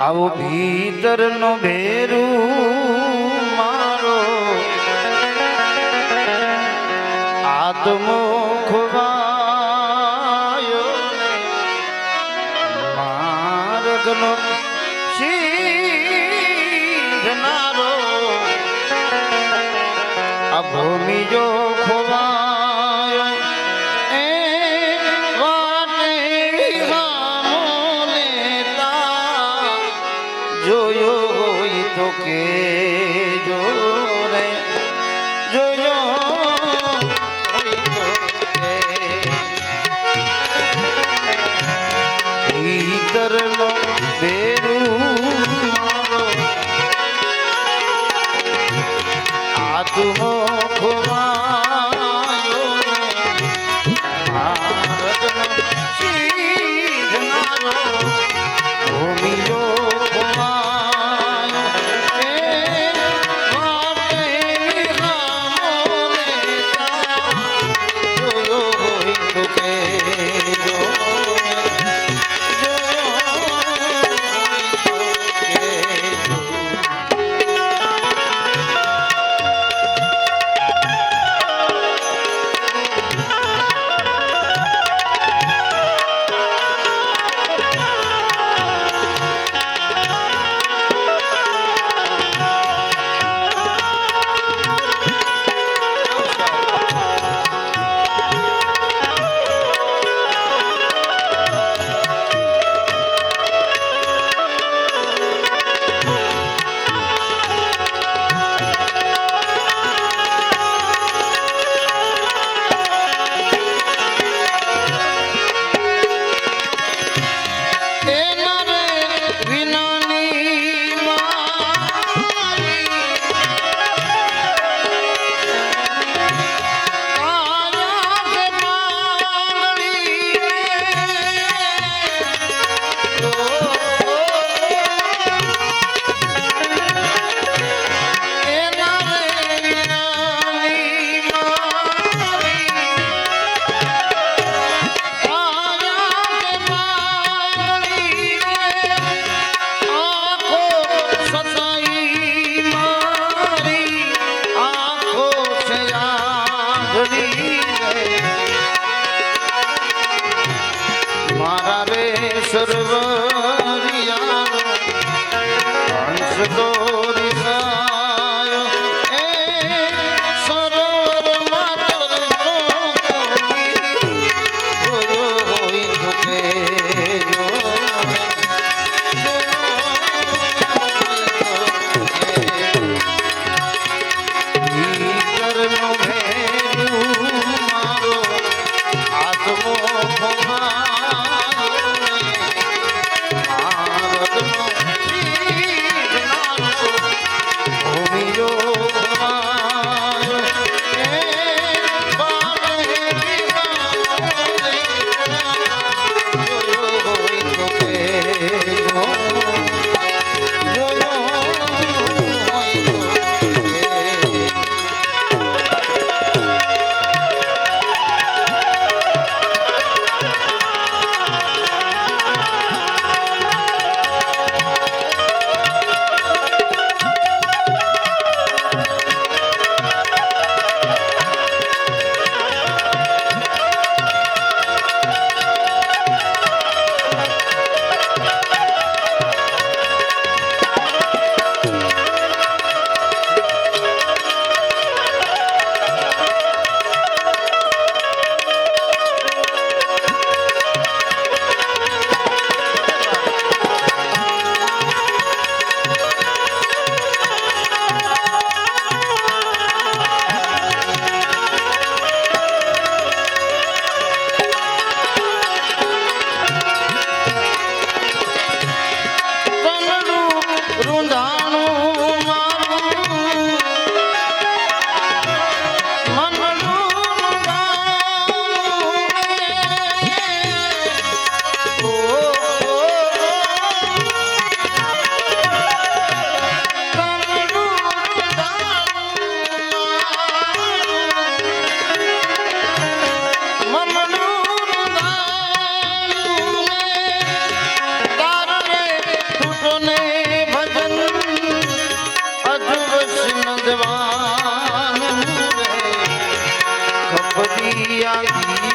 આવો ભીતરનો ભેરું મારો. આત્મો ખોવાયો માર્ગનો શીખનારો આ ભૂમિ જો yeah, yeah.